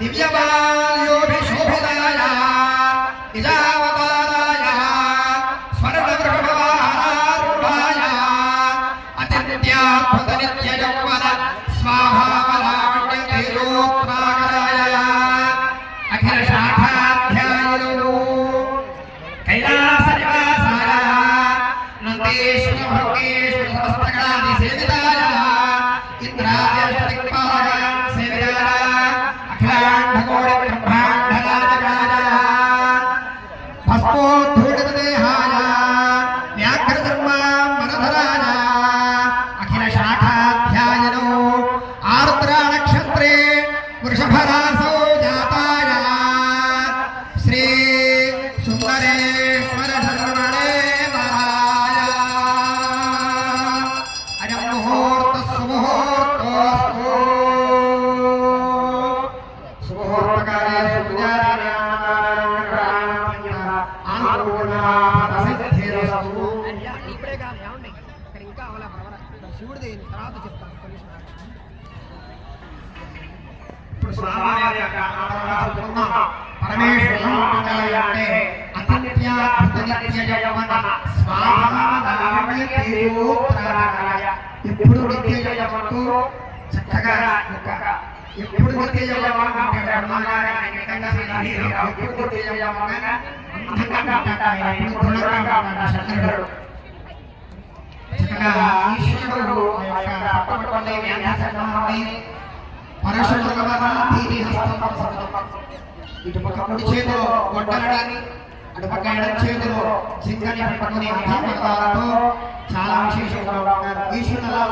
దివ్యమాల్యోభిశోభితాయ నిజావతారాయ స్వర్ణవృషభవాహారూఢాయ అతిథ్యాత్మత నిత్య యౌవన స్వాభావలావణ్య తేజోత్రాకరాయ అఖిల శాఖాధ్యాయులు కైలాస నివాసాయ నందేశ్వర భోగేశ్వర సమస్తగణాది సేవితాయ ఇంద్రాయ ఇప్పుడే కాదు ఏమండి ఇక్కడ ఇంకా అవలా ఇక్కడ శివుడిది తర్వాత చెప్తాను తేజోత్రాయ ఎప్పుడు నిత్య యవ్వనతో చక్కగా ఎప్పుడు నిత్య యవ్వనంగా ఉంటాడు బ్రహ్మగారు ఆయన నిండంగా శ్రీహరి ఎప్పుడు నిత్య యవ్వనంగా అందంగా ఉంటాడు ఎప్పుడు దృఢంగా ఉంటాడు చక్కగా ఈశ్వరుడు ఇటు పక్క కుడి చేతిలో అటు పక్క ఎడం చేతిలో చాలా విశేషంగా ఈశ్వరుడు ఎలా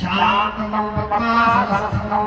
శాంతం పద్మాసనం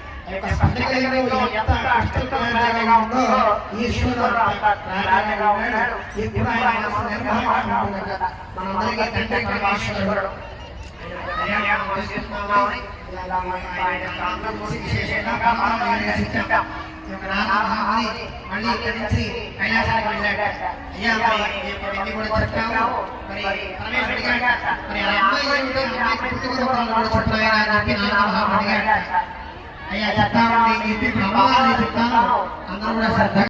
శంకరుడు స్ఫటికమణిదిమౌ స్ఫటికలింగం మనకి ఇక్కడ ఉన్నది ఆ యొక్క స్ఫటికలింగంలో ఎంత కష్టకరంగా ఉందో ఈశ్వరుడు అంత రాజగా ఉన్నాడు ఎప్పుడు ఆయన మన నిర్వహణగా ఉంటాడు కదా మనందరికీ తండ్రి పరమేశ్వరుడు మళ్ళీ ఇక్కడి నుంచి కైలాసానికి వెళ్ళాడు అయ్యా మరి ఎన్ని కూడా చెప్పాము మరి పరమేశ్వరుడి గారు మరి ఆ అమ్మాయి ఏమిటి? ఆ అమ్మాయికి పుట్టుక కూడా చెప్పాయని అని చెప్పి నాన్న మహామణి గారు అయ్యా చెప్తాను చెప్పి ఇప్పుడు అమ్మవారిని చెప్తాను. అందరూ కూడా శ్రద్ధ